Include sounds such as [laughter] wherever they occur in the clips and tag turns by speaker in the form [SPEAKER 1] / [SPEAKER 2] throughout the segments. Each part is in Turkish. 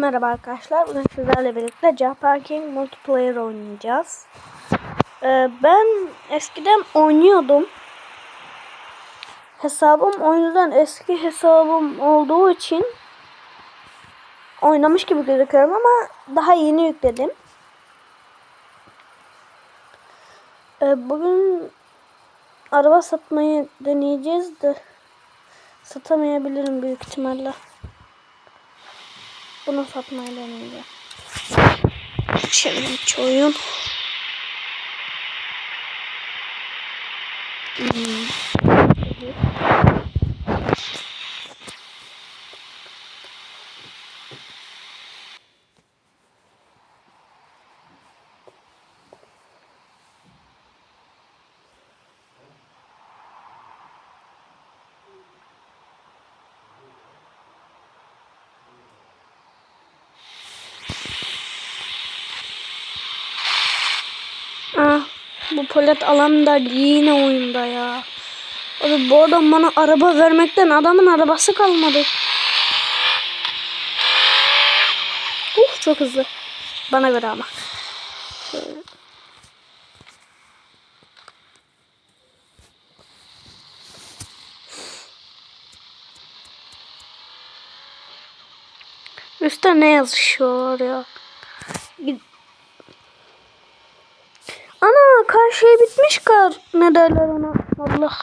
[SPEAKER 1] merhaba arkadaşlar. Bugün sizlerle birlikte Car Parking Multiplayer oynayacağız. Ee, ben eskiden oynuyordum. Hesabım oyundan eski hesabım olduğu için oynamış gibi gözüküyorum ama daha yeni yükledim. Ee, bugün araba satmayı deneyeceğiz de satamayabilirim büyük ihtimalle. Bunu satmayı deneyeceğim. Challenge oyun. Hmm. Ah, bu polat alanında yine oyunda ya. Abi bu adam bana araba vermekten adamın arabası kalmadı. Uh çok hızlı. Bana göre ama. Üstte ne yazışıyor ya? Ana karşıya bitmiş kar. Ne derler ona? Allah.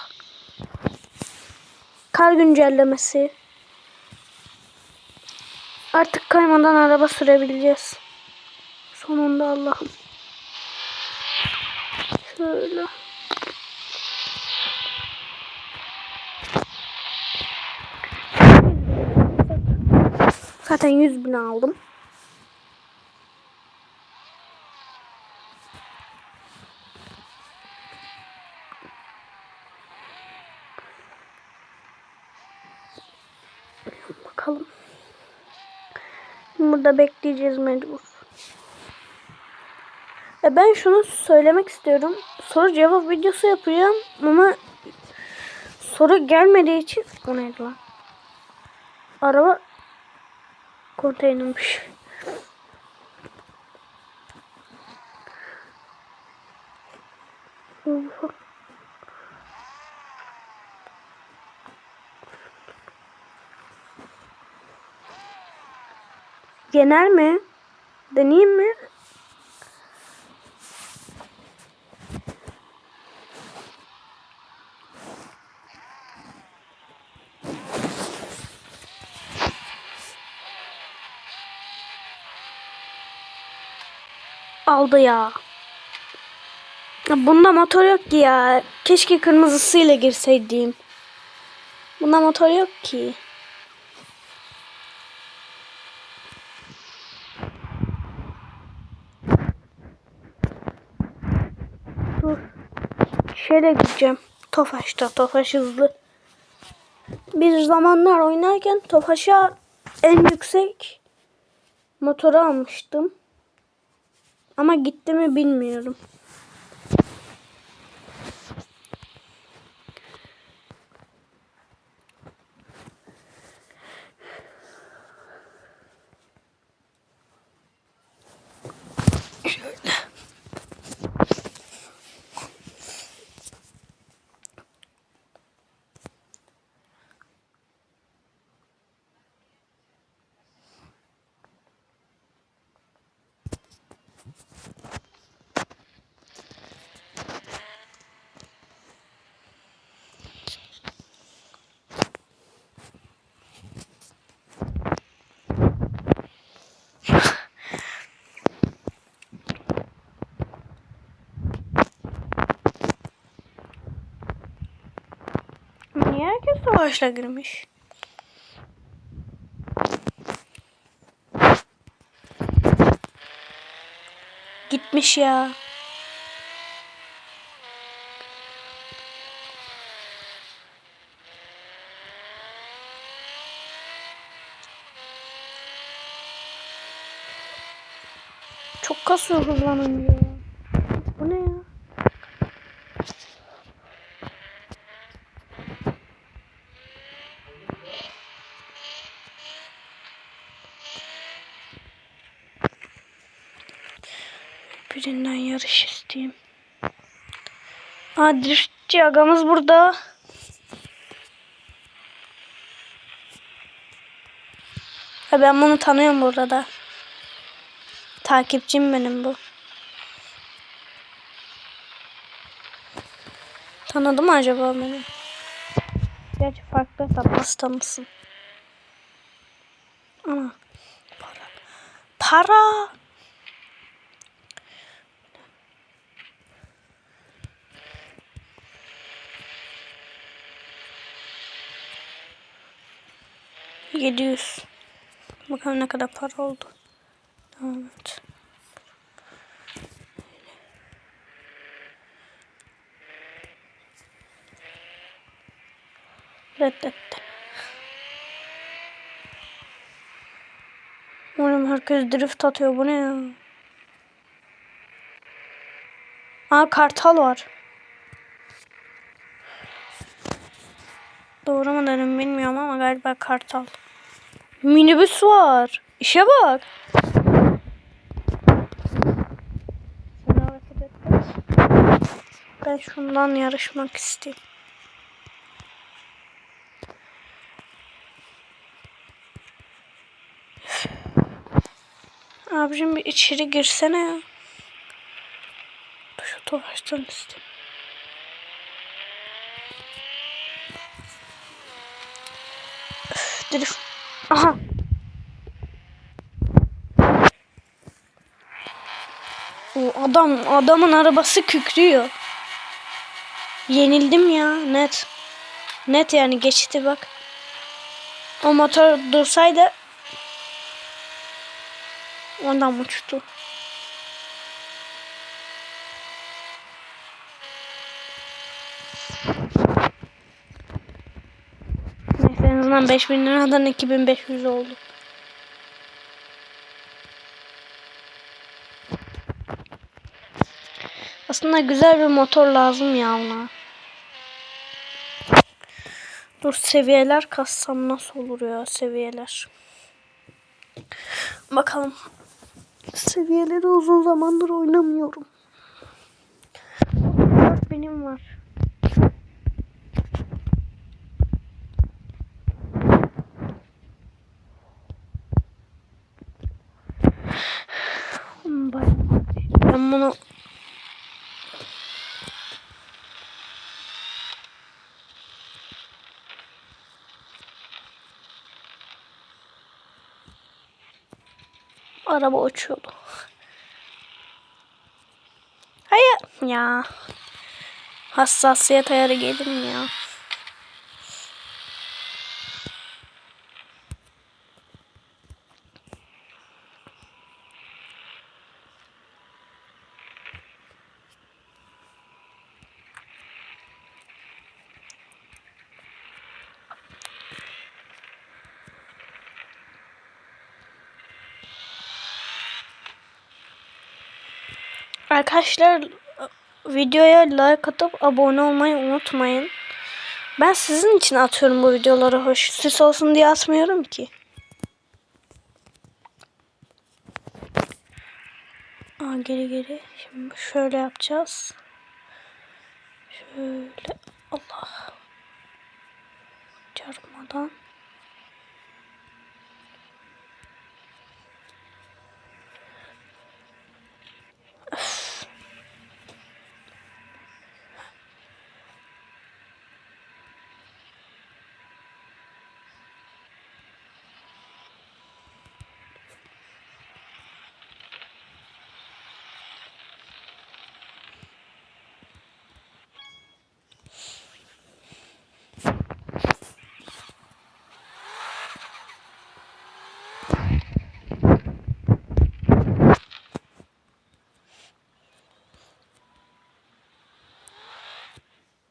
[SPEAKER 1] Kar güncellemesi. Artık kaymadan araba sürebileceğiz. Sonunda Allah'ım. Şöyle. Zaten 100 bin aldım. Bakalım. Burada bekleyeceğiz mecbur. E ben şunu söylemek istiyorum. Soru cevap videosu yapacağım ama soru gelmediği için o neydi lan? Araba konteynermiş. Oha. Yener mi? Deneyeyim mi? Aldı ya. Bunda motor yok ki ya. Keşke kırmızısıyla girseydim. Bunda motor yok ki. Şöyle gideceğim. Tofaş'ta. Tofaş hızlı. Bir zamanlar oynarken Tofaş'a en yüksek motoru almıştım. Ama gitti mi bilmiyorum. Şöyle. Niye savaşla girmiş? Gitmiş ya. Çok kasıyor hızlanınca. ya. Bu ne ya? Birinden yarış isteyeyim. Aa driftçi agamız burada. Ha, ben bunu tanıyorum burada. Takipçim benim bu. Tanıdı mı acaba beni? Gerçi farklı hesap nasıl tanısın? Ana. Para. Para. Yedi yüz. Bakalım ne kadar para oldu. Evet. Reddetti. Oğlum herkes drift atıyor. Bu ne ya? Aa kartal var. Doğru mu dedim bilmiyorum ama galiba kartal. Minibüs var. İşe bak. Ben şundan yarışmak isteyeyim. Abicim bir içeri girsene ya. Şu tofaştan isteyeyim. Drift. Aha. O adam adamın arabası kükrüyor. Yenildim ya net. Net yani geçti bak. O motor dursaydı Ondan uçtu. Azından 5000 liradan 2500 oldu. Aslında güzel bir motor lazım ya ona. Dur seviyeler kassam nasıl olur ya seviyeler. Bakalım. Seviyeleri uzun zamandır oynamıyorum. Benim var. Ben bunu araba uçuyordu. Hayır ya. Hassasiyet ayarı gelir mi ya? Arkadaşlar videoya like atıp abone olmayı unutmayın. Ben sizin için atıyorum bu videoları hoş. Süs olsun diye atmıyorum ki. Aa, geri geri. Şimdi şöyle yapacağız. Şöyle. Allah. Çarpmadan.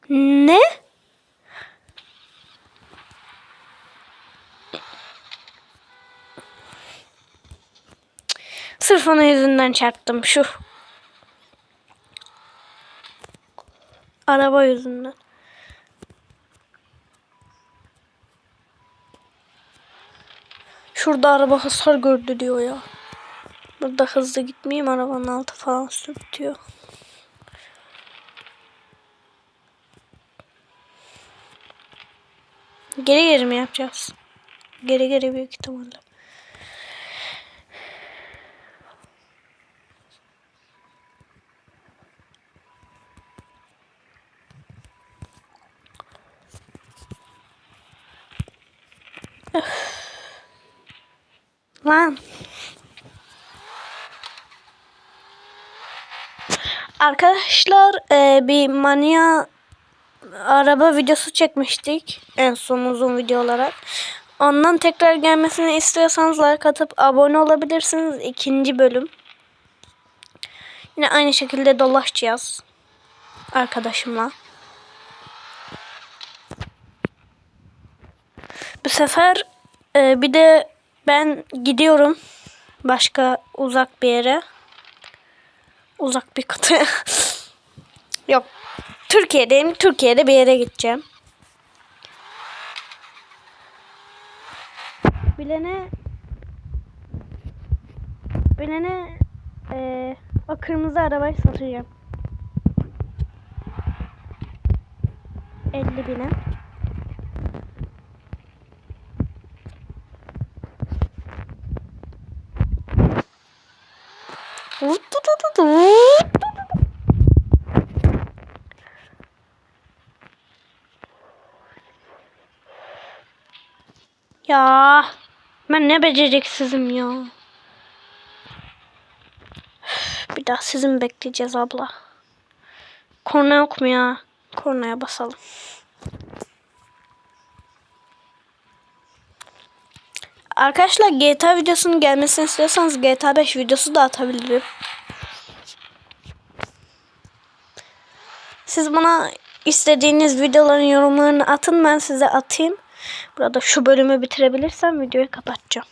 [SPEAKER 1] Ne? Sırf onun yüzünden çarptım şu. Araba yüzünden. Şurada araba hasar gördü diyor ya. Burada hızlı gitmeyeyim arabanın altı falan sürtüyor. Geri geri mi yapacağız? Geri geri büyük ihtimalle. Lan. Arkadaşlar e, bir mania araba videosu çekmiştik en son uzun video olarak. Ondan tekrar gelmesini istiyorsanız like atıp abone olabilirsiniz. İkinci bölüm. Yine aynı şekilde dolaşacağız arkadaşımla. Bu sefer e, bir de ben gidiyorum başka uzak bir yere. Uzak bir kıtaya. [laughs] Yok. Türkiye'deyim. Türkiye'de bir yere gideceğim. Bilene Bilene e, o kırmızı arabayı satacağım. 50 bine. Ya ben ne beceriksizim ya. Bir daha sizi mi bekleyeceğiz abla? Korna yok mu ya? Kornaya basalım. Arkadaşlar GTA videosunun gelmesini istiyorsanız GTA 5 videosu da atabilirim. Siz bana istediğiniz videoların yorumlarını atın ben size atayım. Burada şu bölümü bitirebilirsem videoyu kapatacağım.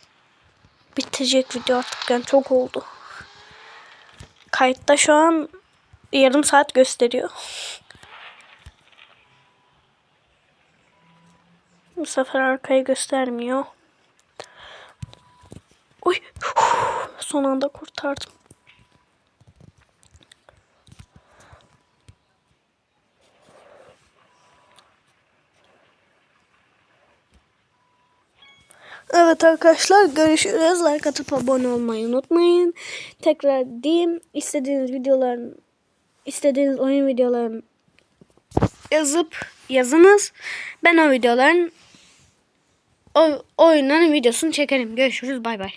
[SPEAKER 1] Bitecek video artık yani çok oldu. Kayıtta şu an yarım saat gösteriyor. Bu sefer arkayı göstermiyor. Uy, son anda kurtardım. Evet arkadaşlar görüşürüz. Like atıp abone olmayı unutmayın. Tekrar diyeyim istediğiniz videoların istediğiniz oyun videolarını yazıp yazınız. Ben o videoların o oyunların videosunu çekerim. Görüşürüz. Bay bay.